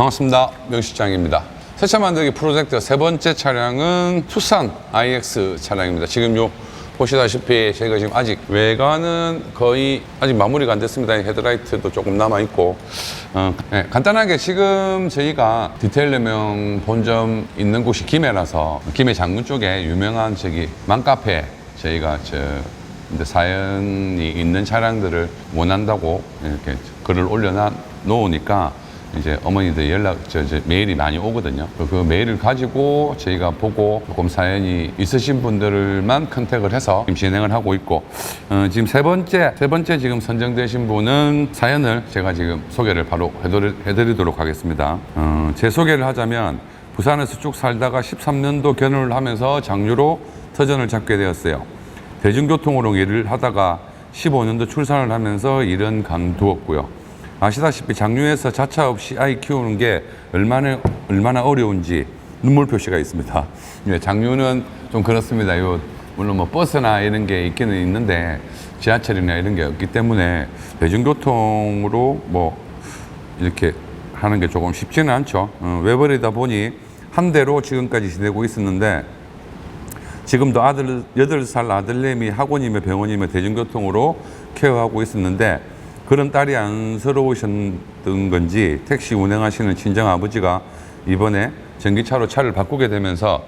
반갑습니다. 명실장입니다. 세차 만들기 프로젝트 세 번째 차량은 투싼 IX 차량입니다. 지금 요 보시다시피 저희가 지금 아직 외관은 거의 아직 마무리가 안 됐습니다. 헤드라이트도 조금 남아 있고 어, 네, 간단하게 지금 저희가 디테일 내명 본점 있는 곳이 김해라서 김해 장군 쪽에 유명한 저기 맘카페 저희가 저 이제 사연이 있는 차량들을 원한다고 이렇게 글을 올려놔 놓으니까 이제 어머니들 연락 저, 저 메일이 많이 오거든요. 그 메일을 가지고 저희가 보고 조금 사연이 있으신 분들만 컨택을 해서 지금 진행을 하고 있고 어, 지금 세 번째 세 번째 지금 선정되신 분은 사연을 제가 지금 소개를 바로 해드리, 해드리도록 하겠습니다. 어, 제 소개를 하자면 부산에서 쭉 살다가 13년도 견우를 하면서 장유로 터전을 잡게 되었어요. 대중교통으로 일을 하다가 15년도 출산을 하면서 일은 간두었고요. 아시다시피 장류에서 자차 없이 아이 키우는 게 얼마나 얼마나 어려운지 눈물 표시가 있습니다. 예, 장류는 좀 그렇습니다. 요 물론 뭐 버스나 이런 게 있기는 있는데 지하철이나 이런 게 없기 때문에 대중교통으로 뭐 이렇게 하는 게 조금 쉽지는 않죠. 어, 외벌이다 보니 한 대로 지금까지 지내고 있었는데 지금도 아들, 8살 아들내미 학원이며 병원이며 대중교통으로 케어하고 있었는데 그런 딸이 안쓰러우셨던 건지 택시 운행하시는 친정 아버지가 이번에 전기차로 차를 바꾸게 되면서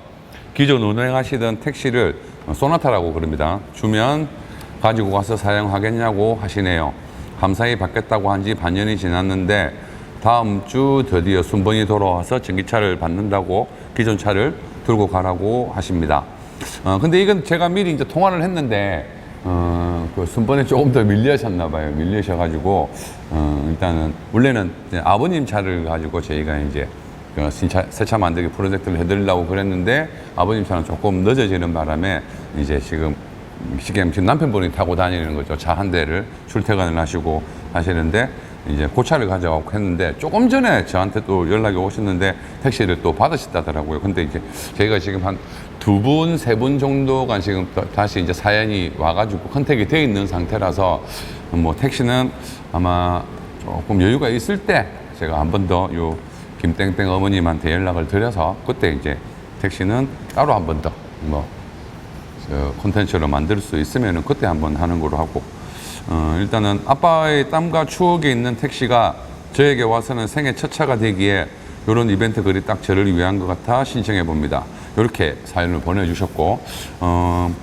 기존 운행하시던 택시를 소나타라고 그럽니다. 주면 가지고 가서 사용하겠냐고 하시네요. 감사히 받겠다고 한 지 반년이 지났는데 다음 주 드디어 순번이 돌아와서 전기차를 받는다고 기존 차를 들고 가라고 하십니다. 어, 근데 이건 제가 미리 이제 통화를 했는데, 어, 그 순번에 조금 더 밀려셨나 봐요. 밀리셔 가지고, 어, 일단은, 원래는 아버님 차를 가지고 저희가 이제 그 신차, 세차 만들기 프로젝트를 해드리려고 그랬는데, 아버님 차는 조금 늦어지는 바람에 이제 지금 지금 지금 남편분이 타고 다니는 거죠. 차 한 대를 출퇴근을 하시고 하시는데 이제 고차를 가져가고 했는데 조금 전에 저한테 또 연락이 오셨는데 택시를 또 받으셨다더라고요. 근데 이제 저희가 지금 한 두 분, 세 분 정도가 지금 또 다시 이제 사연이 와가지고 컨택이 되어 있는 상태라서 뭐 택시는 아마 조금 여유가 있을 때 제가 한 번 더 요 김땡땡 어머님한테 연락을 드려서 그때 이제 택시는 따로 한 번 더뭐 저 콘텐츠로 만들 수 있으면 그때 한 번 하는 거로 하고 어, 일단은 아빠의 땀과 추억이 있는 택시가 저에게 와서는 생애 첫 차가 되기에 이런 이벤트 글이 딱 저를 위한 것 같아 신청해 봅니다. 이렇게 사연을 보내주셨고 어,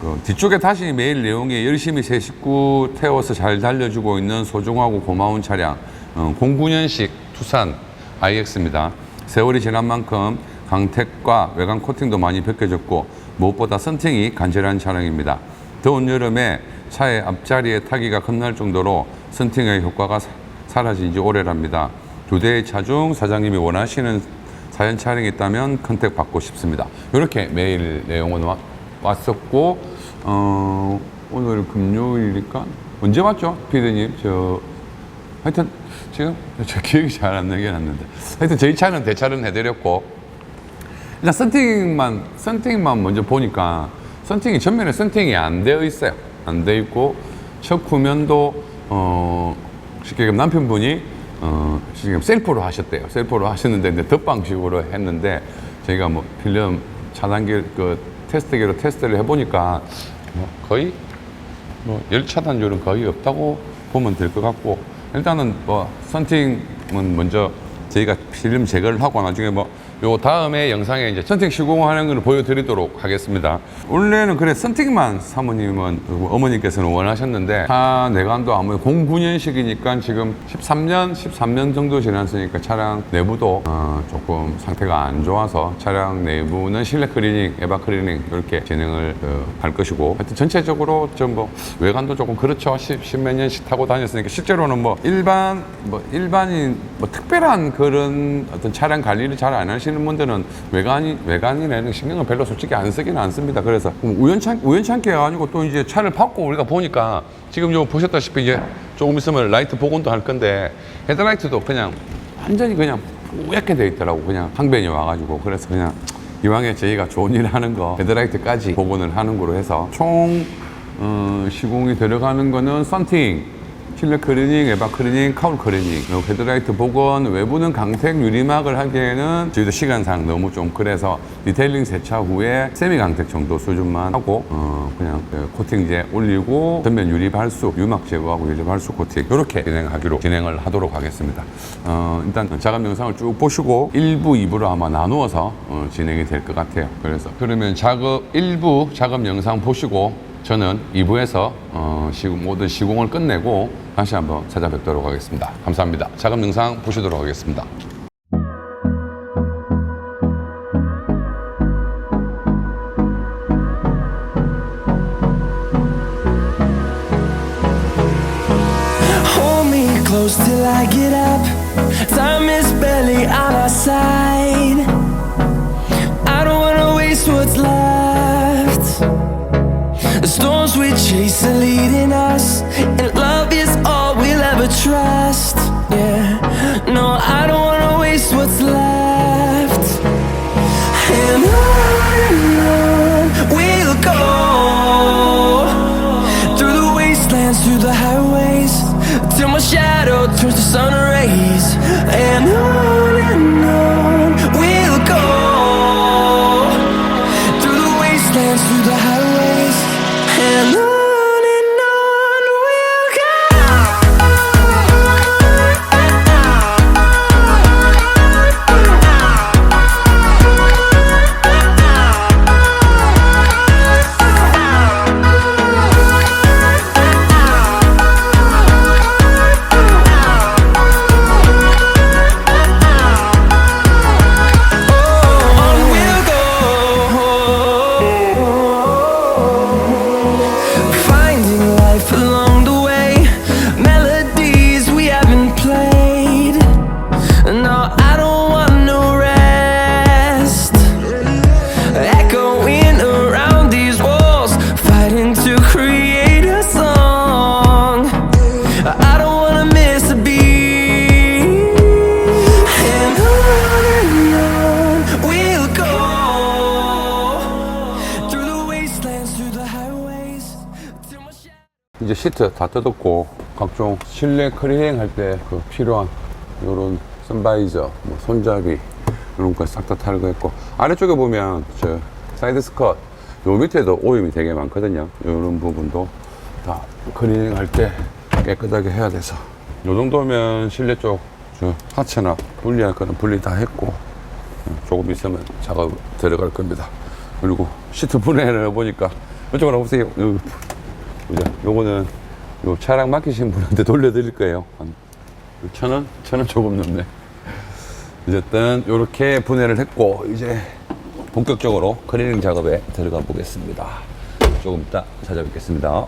그 뒤쪽에 다시 메일 내용에 열심히 새 식구 태워서 잘 달려주고 있는 소중하고 고마운 차량 어, 09년식 투산 IX입니다. 세월이 지난 만큼 강택과 외관 코팅도 많이 벗겨졌고 무엇보다 선팅이 간절한 차량입니다. 더운 여름에 차의 앞자리에 타기가 겁날 정도로 선팅의 효과가 사- 사라진 지 오래랍니다. 두 대의 차 중 사장님이 원하시는 사연 차량이 있다면 컨택 받고 싶습니다. 이렇게 메일 내용은 와- 왔었고 어, 오늘 금요일이니까 언제 왔죠, 피디님? 저 하여튼 지금 저 기억이 잘 안 나긴 났는데 하여튼 저희 차는 대차는 해드렸고 일단 썬팅만 썬팅만 먼저 보니까 썬팅이 전면에 썬팅이 안 되어 있어요. 안 되어 있고 첫 구면도 어 쉽게 얘기하면 남편분이 어 지금 셀프로 하셨대요. 셀프로 하셨는데 이제 덧방식으로 했는데 저희가 뭐 필름 차단기 그 테스트기로 테스트를 해보니까 뭐 거의 뭐 열 차단율은 거의 없다고 보면 될 것 같고 일단은 뭐 썬팅은 먼저 저희가 필름 제거를 하고 나중에 뭐 요 다음에 영상에 이제 선택 시공하는 걸 보여드리도록 하겠습니다. 원래는 그래 선택만 사모님은 그 어머니께서는 원하셨는데 차 내관도 아무래도 09년식이니까 지금 13년, 13년 정도 지났으니까 차량 내부도 어, 조금 상태가 안 좋아서 차량 내부는 실내 클리닝, 에바 클리닝 이렇게 진행을 어, 할 것이고 하여튼 전체적으로 좀 뭐 외관도 조금 그렇죠. 10, 몇 년씩 타고 다녔으니까 실제로는 뭐 일반 뭐 일반인 뭐 특별한 그런 어떤 차량 관리를 잘 안 하시는 분들은 외관이 외관이나 이런 신경을 별로 솔직히 안 쓰기는 않습니다. 그래서 우연찮 우연찮게 해가지고 또 이제 차를 받고 우리가 보니까 지금 요 보셨다시피 이제 조금 있으면 라이트 복원도 할 건데 헤드라이트도 그냥 완전히 그냥 뿌옇게 돼 있더라고. 그냥 항변이 와가지고. 그래서 그냥 이왕에 저희가 좋은 일 하는 거 헤드라이트까지 복원을 하는 거로 해서 총 어, 시공이 들어가는 거는 썬팅 실내 클리닝, 에바 클리닝, 카울 클리닝, 요 헤드라이트 복원, 외부는 강택 유리막을 하기에는 저희도 시간상 너무 좀 그래서 디테일링 세차 후에 세미 강택 정도 수준만 하고 어 그냥 그 코팅제 올리고 전면 유리 발수, 유막 제거하고 유리 발수 코팅 이렇게 진행하기로 진행을 하도록 하겠습니다. 어 일단 작업 영상을 쭉 보시고 1부, 2부로 아마 나누어서 어, 진행이 될 것 같아요. 그래서 그러면 작업 1부 작업 영상 보시고 저는 2부에서 어, 시공, 모든 시공을 끝내고 다시 한번 찾아뵙도록 하겠습니다. 감사합니다. 작업 영상 보시도록 하겠습니다. in us. 시트 다 뜯었고 각종 실내 클리닝 할 때 그 필요한 요런 선바이저, 뭐 손잡이 이런 거 싹 다 탈거했고 아래쪽에 보면 저 사이드 스컷 요 밑에도 오염이 되게 많거든요. 요런 부분도 다 클리닝 할 때 깨끗하게 해야 돼서 요 정도면 실내 쪽저 하체나 분리할 거는 분리 다 했고 조금 있으면 작업 들어갈 겁니다. 그리고 시트 분해를 해보니까 이쪽으로 오세요. 요, 그죠? 요거는 요 차량 맡기신 분한테 돌려드릴 거예요. 한 천 원? 천 원 조금 넘네. 어쨌든 요렇게 분해를 했고 이제 본격적으로 클리닝 작업에 들어가 보겠습니다. 조금 이따 찾아뵙겠습니다.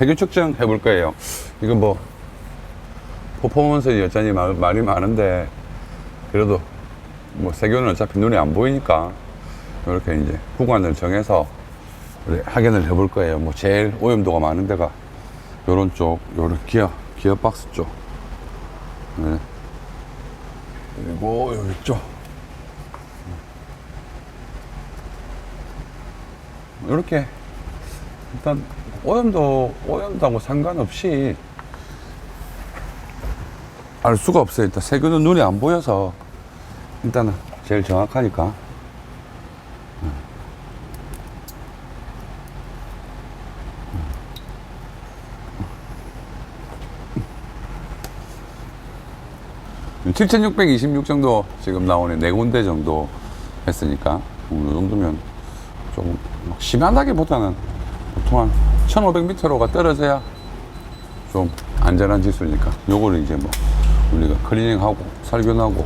세균 측정 해볼 거예요. 이거 뭐 퍼포먼스 여전히 말, 말이 많은데 그래도 뭐 세균은 어차피 눈에 안 보이니까 이렇게 이제 구간을 정해서 확인을 해볼 거예요. 뭐 제일 오염도가 많은 데가 요런 쪽, 요런 기어, 기어 박스 쪽. 네. 그리고 여기 쪽. 이렇게 일단 오염도 오염도하고 상관없이 알 수가 없어요. 일단 세균은 눈에 안 보여서 일단은 제일 정확하니까. 음. 7,626 정도 지금 나오네. 네 군데 정도 했으니까. 음, 이 정도면 조금 막 심하다기보다는 보통 한 1,500m로가 떨어져야 좀 안전한 지수니까 요거를 이제 뭐 우리가 클리닝하고 살균하고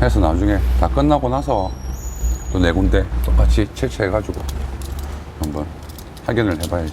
해서 나중에 다 끝나고 나서 또 네 군데 똑같이 채취해 가지고 한번 확인을 해봐야지.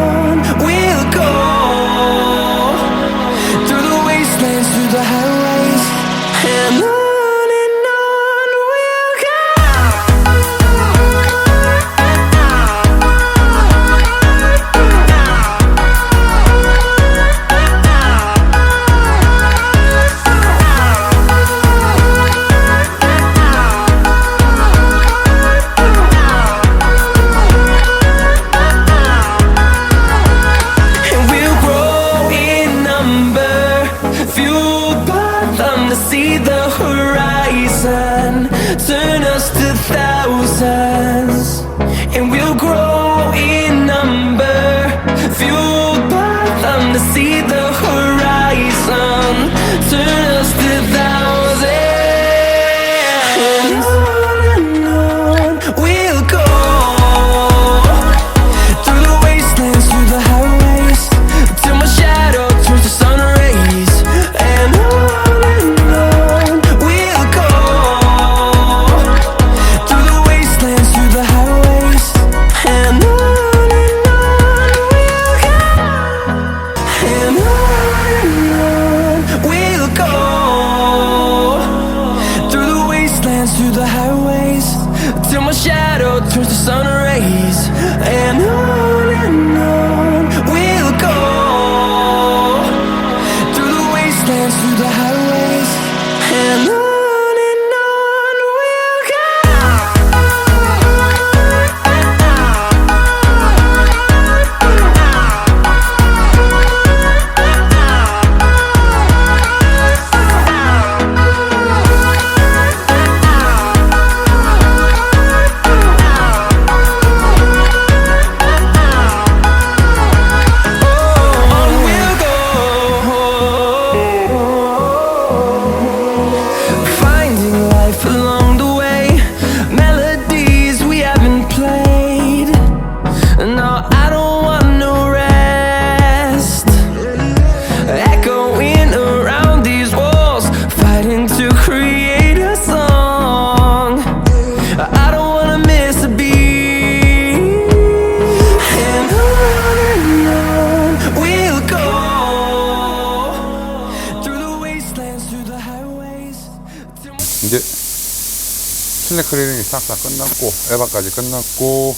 실내 클리닝이 싹다 끝났고 에바까지 끝났고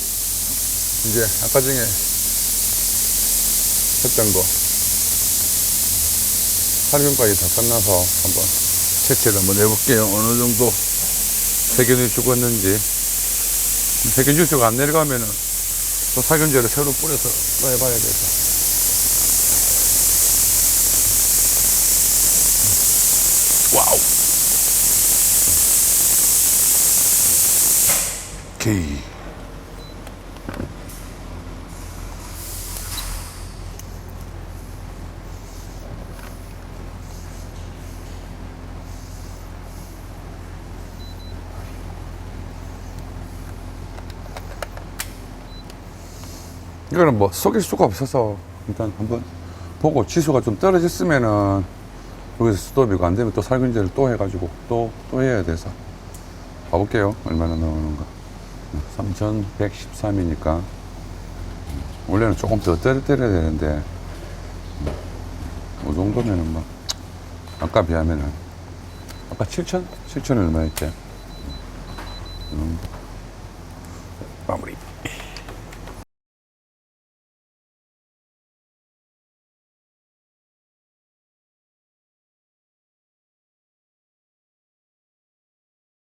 이제 아까 중에 했던 거 살균까지 다 끝나서 한번 채취를 한번 해볼게요. 어느 정도 세균이 죽었는지 세균 주수가 안 내려가면은 또 살균제를 새로 뿌려서 또 해봐야 돼서. 와우. 오케이. 이거는 뭐 속일 수가 없어서 일단 한번 보고 지수가 좀 떨어졌으면은 여기서 스톱이고 안 되면 또 살균제를 또 해가지고 또, 또 해야 돼서 봐볼게요. 얼마나 나오는가. 3113이니까 원래는 조금 더 떨어뜨려야 되는데 이 정도면은 뭐 아까 비하면은 아까 7천? 7천 얼마였지? 음. 마무리